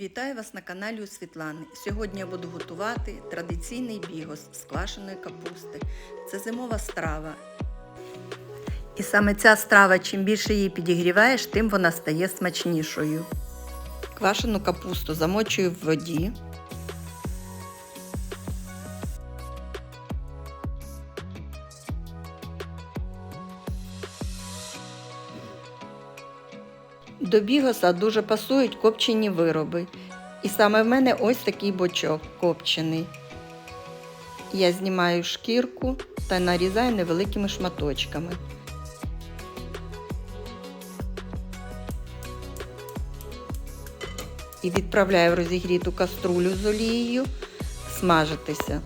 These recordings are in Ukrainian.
Вітаю вас на каналі у Світлани. Сьогодні я буду готувати традиційний бігос з квашеної капусти. Це зимова страва. І саме ця страва, чим більше її підігріваєш, тим вона стає смачнішою. Квашену капусту замочую в воді. До бігоса дуже пасують копчені вироби. І саме в мене ось такий бочок копчений. Я знімаю шкірку та нарізаю невеликими шматочками. І відправляю в розігріту каструлю з олією смажитися.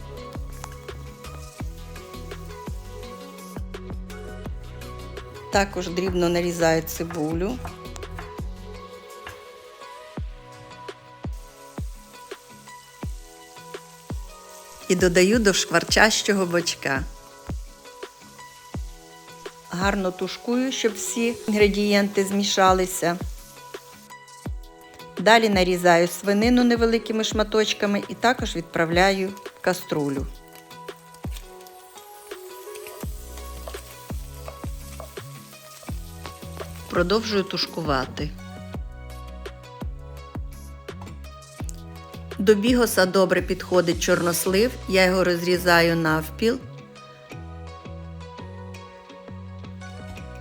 Також дрібно нарізаю цибулю. І додаю до шкварчащого бочка. Гарно тушкую, щоб всі інгредієнти змішалися. Далі нарізаю свинину невеликими шматочками і також відправляю в каструлю. Продовжую тушкувати. До бігоса добре підходить чорнослив, я його розрізаю навпіл.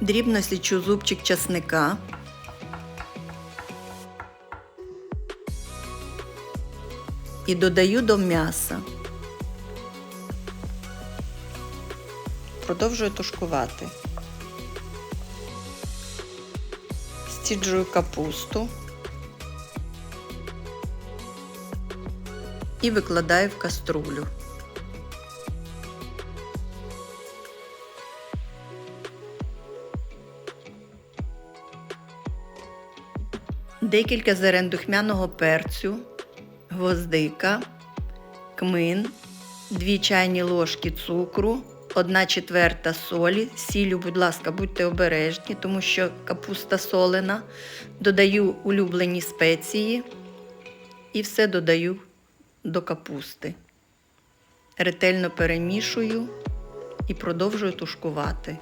Дрібно січу зубчик часника. І додаю до м'яса. Продовжую тушкувати. Стіджую капусту. І викладаю в каструлю. Декілька зерен духмяного перцю, гвоздика, кмин, 2 чайні ложки цукру, 1 четверта солі, сілю, будь ласка, будьте обережні, тому що капуста солена. Додаю улюблені спеції і все додаю до капусти. Ретельно перемішую і продовжую тушкувати.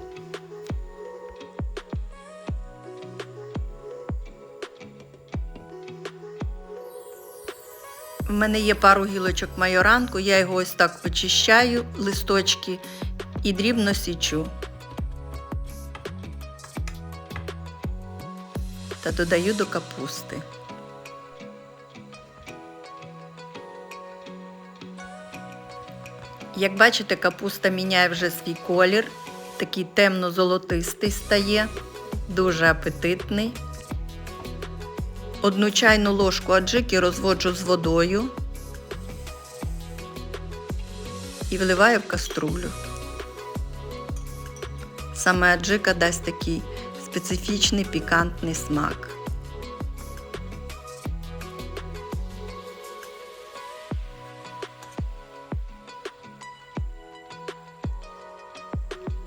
В мене є пару гілочок майоранку, я його ось так очищаю, листочки і дрібно січу. Та додаю до капусти. Як бачите, капуста міняє вже свій колір, такий темно-золотистий стає, дуже апетитний. Одну чайну ложку аджики розводжу з водою і вливаю в каструлю. Саме аджика дасть такий специфічний пікантний смак.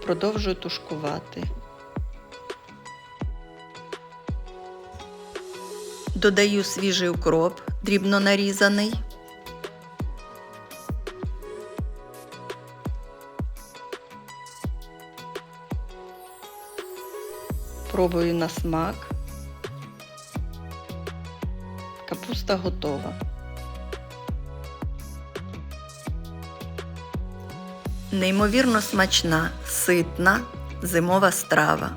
Продовжую тушкувати. Додаю свіжий укроп, дрібно нарізаний. Пробую на смак. Капуста готова. Неймовірно смачна, ситна, зимова страва.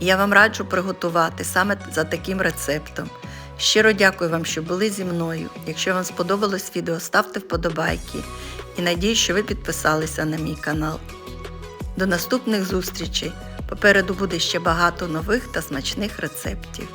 Я вам раджу приготувати саме за таким рецептом. Щиро дякую вам, що були зі мною. Якщо вам сподобалось відео, ставте вподобайки і надію, що ви підписалися на мій канал. До наступних зустрічей! Попереду буде ще багато нових та смачних рецептів.